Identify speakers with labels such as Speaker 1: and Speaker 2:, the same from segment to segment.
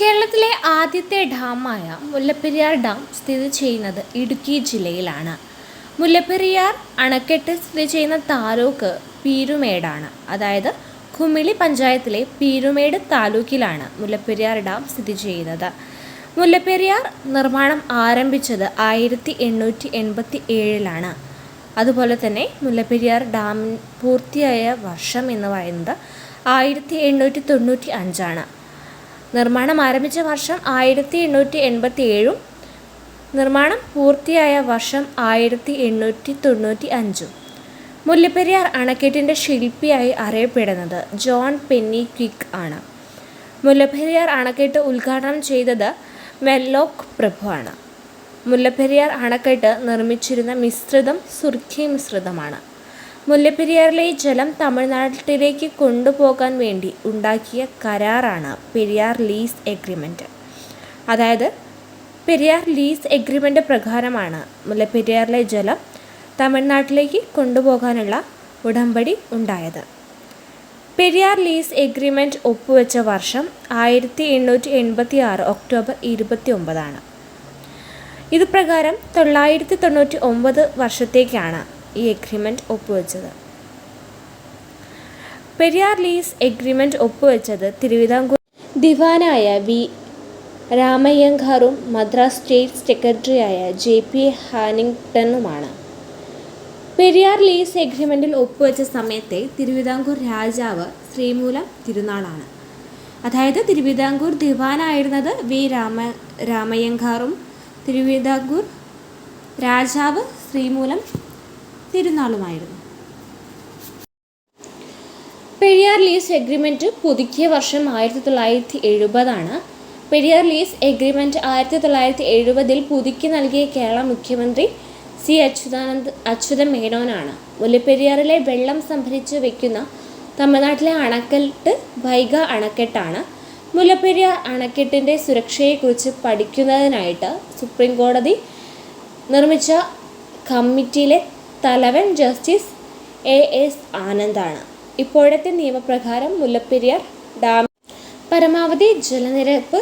Speaker 1: കേരളത്തിലെ ആദ്യത്തെ ഡാമായ മുല്ലപ്പെരിയാർ ഡാം സ്ഥിതി ചെയ്യുന്നത് ഇടുക്കി ജില്ലയിലാണ്. മുല്ലപ്പെരിയാർ അണക്കെട്ട് സ്ഥിതി ചെയ്യുന്ന താലൂക്ക് പീരുമേടാണ്. അതായത് കുമിളി പഞ്ചായത്തിലെ പീരുമേട് താലൂക്കിലാണ് മുല്ലപ്പെരിയാർ ഡാം സ്ഥിതി ചെയ്യുന്നത്. മുല്ലപ്പെരിയാർ നിർമ്മാണം ആരംഭിച്ചത് ആയിരത്തി എണ്ണൂറ്റി എൺപത്തി ഏഴിലാണ് അതുപോലെ തന്നെ മുല്ലപ്പെരിയാർ ഡാം പൂർത്തിയായ വർഷം എന്ന് പറയുന്നത് ആയിരത്തി എണ്ണൂറ്റി തൊണ്ണൂറ്റി അഞ്ചാണ്. നിർമ്മാണം ആരംഭിച്ച വർഷം ആയിരത്തി എണ്ണൂറ്റി എൺപത്തി ഏഴും നിർമ്മാണം പൂർത്തിയായ വർഷം ആയിരത്തി എണ്ണൂറ്റി തൊണ്ണൂറ്റി അഞ്ചും മുല്ലപ്പെരിയാർ അണക്കെട്ടിന്റെ ശില്പിയായി അറിയപ്പെടുന്നത് ജോൺ പെന്നി ക്വിക്ക് ആണ്. മുല്ലപ്പെരിയാർ അണക്കെട്ട് ഉദ്ഘാടനം ചെയ്തത് വെല്ലോക്ക് പ്രഭുവാണ് മുല്ലപ്പെരിയാർ അണക്കെട്ട് നിർമ്മിച്ചിരുന്ന മിശ്രിതം സുർഖി മിശ്രിതമാണ്. മുല്ലപ്പെരിയാറിലെ ജലം തമിഴ്നാട്ടിലേക്ക് കൊണ്ടുപോകാൻ വേണ്ടി ഉണ്ടാക്കിയ കരാറാണ് പെരിയാർ ലീസ് എഗ്രിമെന്റ് അതായത് പെരിയാർ ലീസ് എഗ്രിമെന്റ് പ്രകാരമാണ് മുല്ലപ്പെരിയാറിലെ ജലം തമിഴ്നാട്ടിലേക്ക് കൊണ്ടുപോകാനുള്ള ഉടമ്പടി ഉണ്ടായത്. പെരിയാർ ലീസ് എഗ്രിമെന്റ് ഒപ്പുവെച്ച വർഷം ആയിരത്തി എണ്ണൂറ്റി എൺപത്തി ആറ് ഒക്ടോബർ ഇരുപത്തി ഒമ്പതാണ് ഇതുപ്രകാരം തൊള്ളായിരത്തി തൊണ്ണൂറ്റി ഒമ്പത് വർഷത്തേക്കാണ് ഈ എഗ്രിമെന്റ് ഒപ്പുവെച്ചത്. പെരിയാർ ലീസ് എഗ്രിമെന്റ് ഒപ്പുവെച്ചത് തിരുവിതാംകൂർ ദിവാനായ വി. രാമയ്യങ്കാറും മദ്രാസ് സ്റ്റേറ്റ് സെക്രട്ടറിയായ ജെ. പി. ഹാനിങ്ടണുമാണ്. പെരിയാർ ലീസ് എഗ്രിമെന്റിൽ ഒപ്പുവെച്ച സമയത്തെ തിരുവിതാംകൂർ രാജാവ് ശ്രീമൂലം തിരുനാളാണ്. അതായത് തിരുവിതാംകൂർ ദിവാനായിരുന്നത് വി. രാമ രാമയ്യങ്കാറും തിരുവിതാംകൂർ രാജാവ് ശ്രീമൂലം തിരുനാളുമായിരുന്നു. പെരിയാർ ലീസ് എഗ്രിമെന്റ് പുതുക്കിയ വർഷം ആയിരത്തി തൊള്ളായിരത്തി എഴുപതാണ് പെരിയാർ ലീസ് എഗ്രിമെന്റ് ആയിരത്തി തൊള്ളായിരത്തി എഴുപതിൽ പുതുക്കി നൽകിയ കേരള മുഖ്യമന്ത്രി സി അച്യുതാനന്ദ് അച്യുത മേനോനാണ്. മുല്ലപ്പെരിയാറിലെ വെള്ളം സംഭരിച്ച് വെക്കുന്ന തമിഴ്നാട്ടിലെ അണക്കെട്ട് വൈഗ അണക്കെട്ടാണ്. മുല്ലപ്പെരിയാർ അണക്കെട്ടിന്റെ സുരക്ഷയെക്കുറിച്ച് പഠിക്കുന്നതിനായിട്ട് സുപ്രീം കോടതി നിർമ്മിച്ച കമ്മിറ്റിയിലെ തലവൻ ജസ്റ്റിസ് എ എസ് ആനന്ദാണ്. ഇപ്പോഴത്തെ നിയമപ്രകാരം മുല്ലപ്പെരിയാർ ഡാം പരമാവധി ജലനിരപ്പ്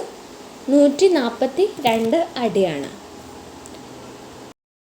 Speaker 1: നൂറ്റി നാൽപ്പത്തി രണ്ട് അടിയാണ്.